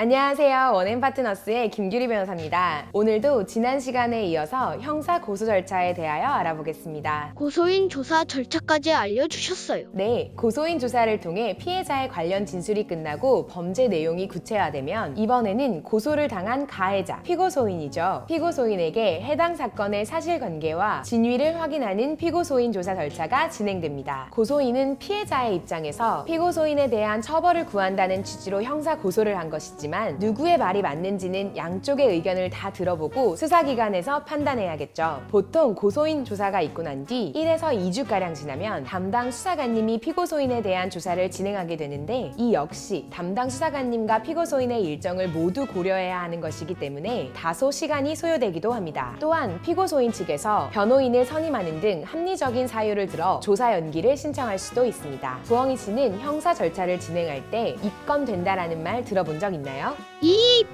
안녕하세요. 원앤 파트너스의 김규리 변호사입니다. 오늘도 지난 시간에 이어서 형사 고소 절차에 대하여 알아보겠습니다. 고소인 조사 절차까지 알려주셨어요. 네, 고소인 조사를 통해 피해자의 관련 진술이 끝나고 범죄 내용이 구체화되면 이번에는 고소를 당한 가해자, 피고소인이죠. 피고소인에게 해당 사건의 사실관계와 진위를 확인하는 피고소인 조사 절차가 진행됩니다. 고소인은 피해자의 입장에서 피고소인에 대한 처벌을 구한다는 취지로 형사 고소를 한 것이지만 누구의 말이 맞는지는 양쪽의 의견을 다 들어보고 수사기관에서 판단해야겠죠. 보통 고소인 조사가 있고 난 뒤 1에서 2주가량 지나면 담당 수사관님이 피고소인에 대한 조사를 진행하게 되는데 이 역시 담당 수사관님과 피고소인의 일정을 모두 고려해야 하는 것이기 때문에 다소 시간이 소요되기도 합니다. 또한 피고소인 측에서 변호인을 선임하는 등 합리적인 사유를 들어 조사 연기를 신청할 수도 있습니다. 부엉이 씨는 형사 절차를 진행할 때 입건된다라는 말 들어본 적 있나요? 이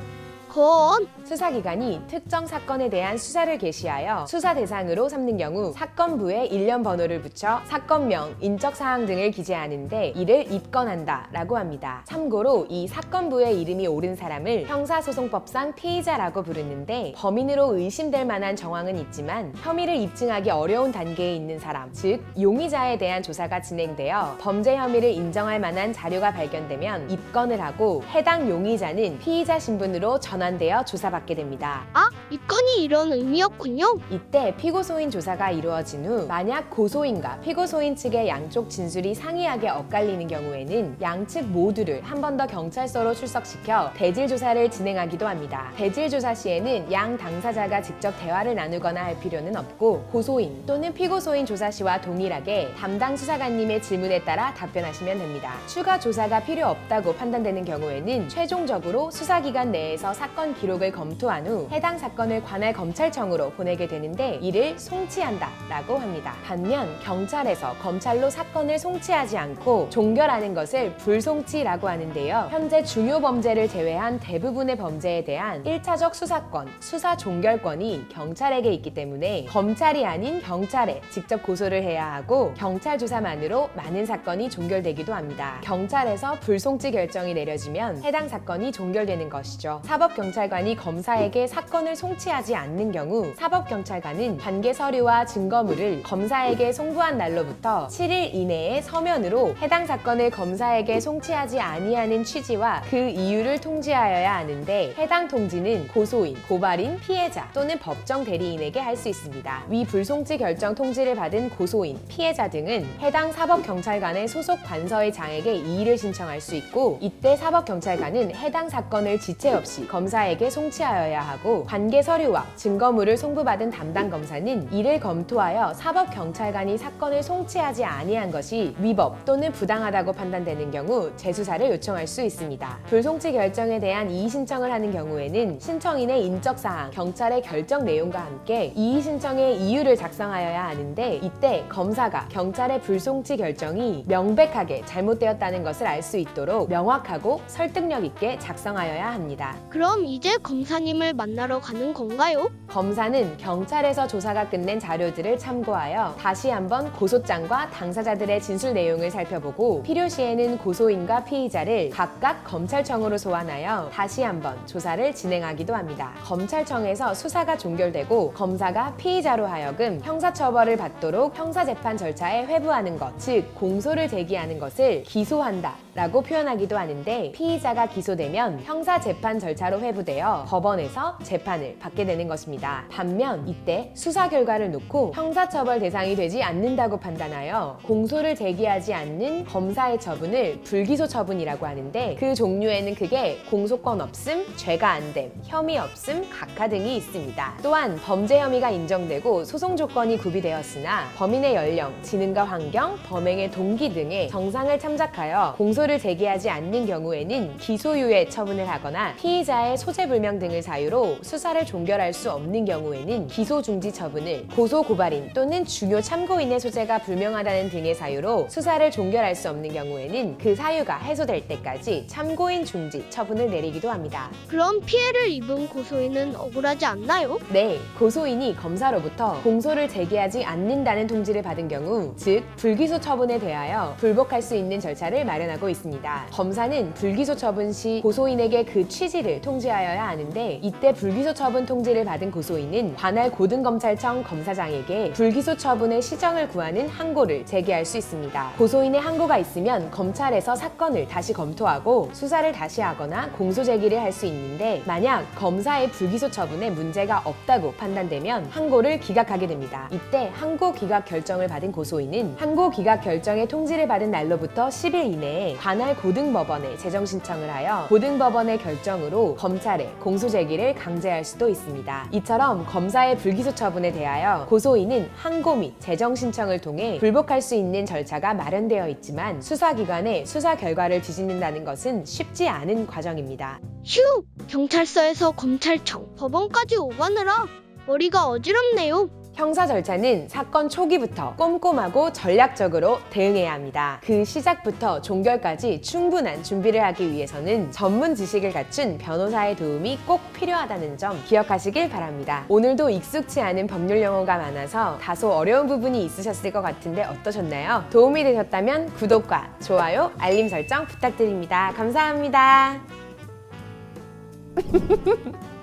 건 수사기관이 특정 사건에 대한 수사를 개시하여 수사 대상으로 삼는 경우 사건부에 일련 번호를 붙여 사건명, 인적사항 등을 기재하는데 이를 입건한다 라고 합니다. 참고로 이 사건부에 이름이 옳은 사람을 형사소송법상 피의자라고 부르는데 범인으로 의심될 만한 정황은 있지만 혐의를 입증하기 어려운 단계에 있는 사람, 즉 용의자에 대한 조사가 진행되어 범죄 혐의를 인정할 만한 자료가 발견되면 입건을 하고 해당 용의자는 피의자 신분으로 전환 되어 조사받게 됩니다. 아, 이 건이 이런 의미였군요. 이때 피고소인 조사가 이루어진 후 만약 고소인과 피고소인 측의 양쪽 진술이 상이하게 엇갈리는 경우에는 양측 모두를 한 번 더 경찰서로 출석시켜 대질 조사를 진행하기도 합니다. 대질 조사 시에는 양 당사자가 직접 대화를 나누거나 할 필요는 없고 고소인 또는 피고소인 조사 시와 동일하게 담당 수사관님의 질문에 따라 답변하시면 됩니다. 추가 조사가 필요 없다고 판단되는 경우에는 최종적으로 수사기관 내에서 사건 기록을 검토한 후 해당 사건 을 관할 검찰청으로 보내게 되는데 이를 송치한다 라고 합니다. 반면 경찰에서 검찰로 사건을 송치하지 않고 종결하는 것을 불송치라고 하는데요. 현재 중요 범죄를 제외한 대부분의 범죄에 대한 1차적 수사권, 수사 종결권이 경찰에게 있기 때문에 검찰이 아닌 경찰에 직접 고소를 해야 하고 경찰 조사만으로 많은 사건이 종결되기도 합니다. 경찰에서 불송치 결정이 내려지면 해당 사건이 종결되는 것이죠. 사법경찰관이 검사에게 사건을 송치하지 않는 경우 사법경찰관은 관계 서류와 증거물을 검사에게 송부한 날로부터 7일 이내에 서면으로 해당 사건을 검사에게 송치하지 아니하는 취지와 그 이유를 통지하여야 하는데 해당 통지는 고소인, 고발인, 피해자 또는 법정 대리인에게 할 수 있습니다. 위 불송치 결정 통지를 받은 고소인, 피해자 등은 해당 사법경찰관의 소속 관서의 장에게 이의를 신청할 수 있고 이때 사법경찰관은 해당 사건을 지체 없이 검사에게 송치하여야 하고 관계 서류와 증거물을 송부받은 담당 검사는 이를 검토하여 사법경찰관이 사건을 송치하지 아니한 것이 위법 또는 부당하다고 판단되는 경우 재수사를 요청할 수 있습니다. 불송치 결정에 대한 이의 신청을 하는 경우에는 신청인의 인적 사항, 경찰의 결정 내용과 함께 이의 신청의 이유를 작성하여야 하는데 이때 검사가 경찰의 불송치 결정이 명백하게 잘못되었다는 것을 알 수 있도록 명확하고 설득력 있게 작성하여야 합니다. 그럼 이제 검사님을 만나러 가는 건가요? 검사는 경찰에서 조사가 끝낸 자료들을 참고하여 다시 한번 고소장과 당사자들의 진술 내용을 살펴보고 필요시에는 고소인과 피의자를 각각 검찰청으로 소환하여 다시 한번 조사를 진행하기도 합니다. 검찰청에서 수사가 종결되고 검사가 피의자로 하여금 형사처벌을 받도록 형사재판 절차에 회부하는 것, 즉 공소를 제기하는 것을 기소한다. 라고 표현하기도 하는데 피의자가 기소되면 형사 재판 절차로 회부되어 법원에서 재판을 받게 되는 것입니다. 반면 이때 수사 결과를 놓고 형사처벌 대상이 되지 않는다고 판단하여 공소를 제기하지 않는 검사의 처분을 불기소 처분이라고 하는데 그 종류에는 크게 공소권 없음, 죄가 안 됨, 혐의 없음, 각하 등이 있습니다. 또한 범죄 혐의가 인정되고 소송 조건이 구비되었으나 범인의 연령, 지능과 환경, 범행의 동기 등의 정상을 참작하여 공 소를 제기하지 않는 경우에는 기소유예 처분을 하거나 피의자의 소재불명 등을 사유로 수사를 종결할 수 없는 경우에는 기소 중지 처분을 고소 고발인 또는 중요 참고인의 소재가 불명하다는 등의 사유로 수사를 종결할 수 없는 경우에는 그 사유가 해소될 때까지 참고인 중지 처분을 내리기도 합니다. 그럼 피해를 입은 고소인은 억울하지 않나요? 네, 고소인이 검사로부터 공소를 제기하지 않는다는 통지를 받은 경우, 즉 불기소 처분에 대하여 불복할 수 있는 절차를 마련하고 있습니다. 검사는 불기소 처분 시 고소인에게 그 취지를 통지하여야 하는데 이때 불기소 처분 통지를 받은 고소인은 관할 고등검찰청 검사장에게 불기소 처분의 시정을 구하는 항고를 제기할 수 있습니다. 고소인의 항고가 있으면 검찰에서 사건을 다시 검토하고 수사를 다시 하거나 공소 제기를 할 수 있는데 만약 검사의 불기소 처분에 문제가 없다고 판단되면 항고를 기각하게 됩니다. 이때 항고 기각 결정을 받은 고소인은 항고 기각 결정의 통지를 받은 날로부터 10일 이내에 관할 고등법원에 재정 신청을 하여 고등법원의 결정으로 검찰에 공소 제기를 강제할 수도 있습니다. 이처럼 검사의 불기소 처분에 대하여 고소인은 항고 및 재정 신청을 통해 불복할 수 있는 절차가 마련되어 있지만 수사기관의 수사 결과를 뒤집는다는 것은 쉽지 않은 과정입니다. 휴! 경찰서에서 검찰청, 법원까지 오가느라 머리가 어지럽네요. 형사 절차는 사건 초기부터 꼼꼼하고 전략적으로 대응해야 합니다. 그 시작부터 종결까지 충분한 준비를 하기 위해서는 전문 지식을 갖춘 변호사의 도움이 꼭 필요하다는 점 기억하시길 바랍니다. 오늘도 익숙치 않은 법률 용어가 많아서 다소 어려운 부분이 있으셨을 것 같은데 어떠셨나요? 도움이 되셨다면 구독과 좋아요, 알림 설정 부탁드립니다. 감사합니다.